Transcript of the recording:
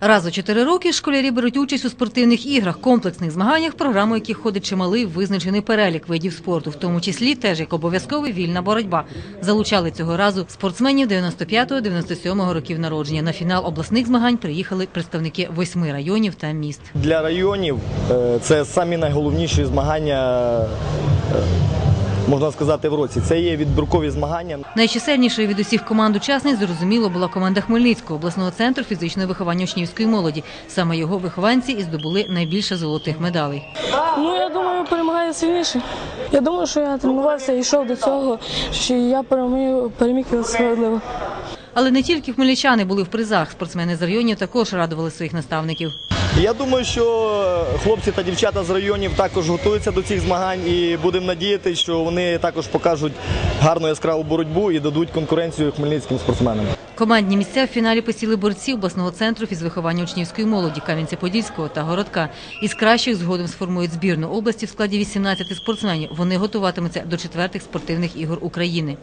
Раз у чотири роки школярі беруть участь у спортивних іграх, комплексних змаганнях, програму яких ходить чималий визначений перелік видів спорту, в тому числі теж як обов'язковий вільна боротьба. Залучали цього разу спортсменів 95-97 років народження. На фінал обласних змагань приїхали представники восьми районів та міст. Для районів е, це самі найголовніші змагання, е, можна сказати, в році. Це є відбіркові змагання. Найчисельнішою від усіх команд учасниць зрозуміло була команда Хмельницького обласного центру фізичного виховання учнівської молоді. Саме його вихованці і здобули найбільше золотих медалей. Ну, я думаю, перемагає сильніший. Я думаю, що я тренувався і йшов до цього, що я переміг, переміг його справедливо. Але не тільки хмельничани були в призах. Спортсмени з районів також радували своїх наставників. Я думаю, що хлопці та дівчата з районів також готуються до цих змагань і будемо надіятися, що вони також покажуть гарну яскраву боротьбу і дадуть конкуренцію хмельницьким спортсменам. Командні місця в фіналі посіли борці обласного центру фізвиховання учнівської молоді Кам'янця-Подільського та Городка. Із кращих згодом сформують збірну області в складі 18 спортсменів. Вони готуватимуться до четвертих спортивних ігор України.